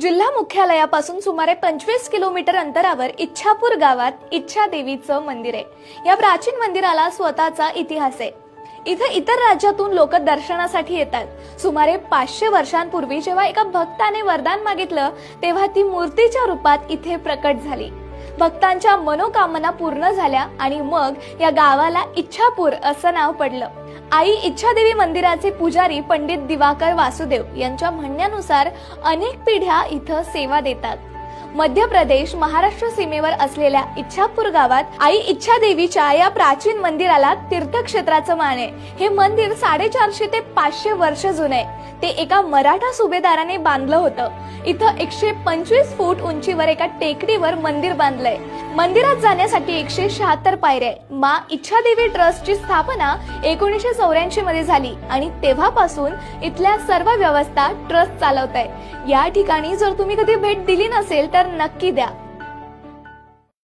जिल्हा मुख्यालयापासून सुमारे पंचवीस किलोमीटर अंतरावर इच्छापूर गावात इच्छा देवीचं मंदिर आहे. या प्राचीन मंदिराला स्वतःचा इतिहास आहे. इथं इतर राज्यातून लोक दर्शनासाठी येतात. सुमारे पाचशे वर्षांपूर्वी जेव्हा एका भक्ताने वरदान मागितलं तेव्हा ती मूर्तीच्या रूपात इथे प्रकट झाली. भक्तांच्या मनोकामना पूर्ण झाल्या आणि मग या गावाला इच्छापूर असं नाव पडलं. आई इच्छादेवी मंदिराचे पुजारी पंडित दिवाकर वासुदेव यांच्या म्हणण्यानुसार अनेक पिढ्या इथं सेवा देतात. मध्य प्रदेश महाराष्ट्र सीमेवर असलेल्या इच्छापूर गावात आई इच्छादेवीच्या या प्राचीन मंदिराला तीर्थक्षेत्राचं मान आहे. हे मंदिर साडेचारशे ते पाचशे वर्ष जुने ते एका मराठा सुभेदाराने बांधलं होतं. इथं एकशे पंचवीस फूट उंचीवर एका टेकडीवर मंदिर बांधलंय. मंदिरात जाण्यासाठी एकशे शहात्तर पायऱ्या आहे. मा इच्छादेवी ट्रस्टची स्थापना एकोणीसशे चौऱ्याऐंशी मध्ये झाली आणि तेव्हापासून इथल्या सर्व व्यवस्था ट्रस्ट चालवत आहे या ठिकाणी जर तुम्ही कधी भेट दिली नसेल तर नक्की द्या.